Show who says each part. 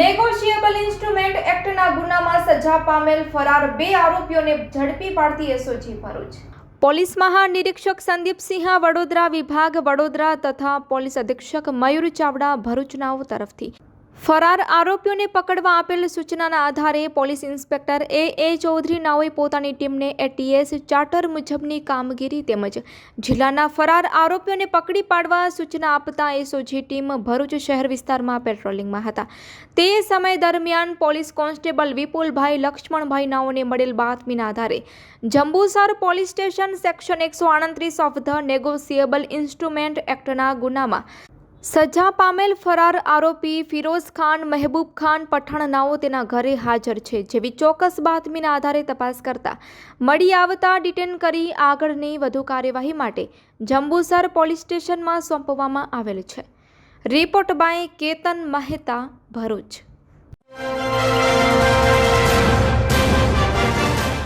Speaker 1: Negotiable instrument એક્ટના ગુનામાં સજા પામેલ ફરાર બે આરોપીઓને ઝડપી પાડતી એસઓજી ભરૂચ. પોલીસ મહાનિરીક્ષક સંદીપસિંહ વડોદરા વિભાગ, વડોદરા તથા પોલીસ અધિક્ષક મયુર ચાવડા ભરૂચનાઓ તરફથી. ફરાર આરોપીઓને પકડવા આપેલ સૂચનાના આધારે police inspector A. A. Chaudhary નાઓએ પોતાની ટીમને એટીએસ ચાર્ટર મુજબની કામગીરી તેમજ જિલ્લાના ફરાર આરોપીઓને પકડી પાડવા સૂચના આપતા એસઓજી ટીમ ભરૂચ શહેર વિસ્તારમાં પેટ્રોલિંગમાં હતા. તે સમય દરમિયાન પોલીસ કોન્સ્ટેબલ વિપુલભાઈ લક્ષ્મણભાઈ નાઓને મળેલ બાતમીના આધારે જંબુસર પોલીસ સ્ટેશન સેક્શન એકસો આડત્રીસ ઓફ ધ નેગોશિયેબલ ઇન્સ્ટ્રુમેન્ટ એક્ટના ગુનામાં સજા પામેલ ફરાર આરોપી ફિરોઝ ખાન, મહેબૂબ ખાન પઠાણ નાઓ તેના ઘરે હાજર છે, જેવી ચોક્કસ બાતમીના આધારે તપાસ કરતા મળી આવતા ડિટેન કરી આગળની વધુ કાર્યવાહી માટે જંબુસર પોલીસ સ્ટેશનમાં સોંપવામાં આવેલ છે. Report by Ketan Mehta Bharuch.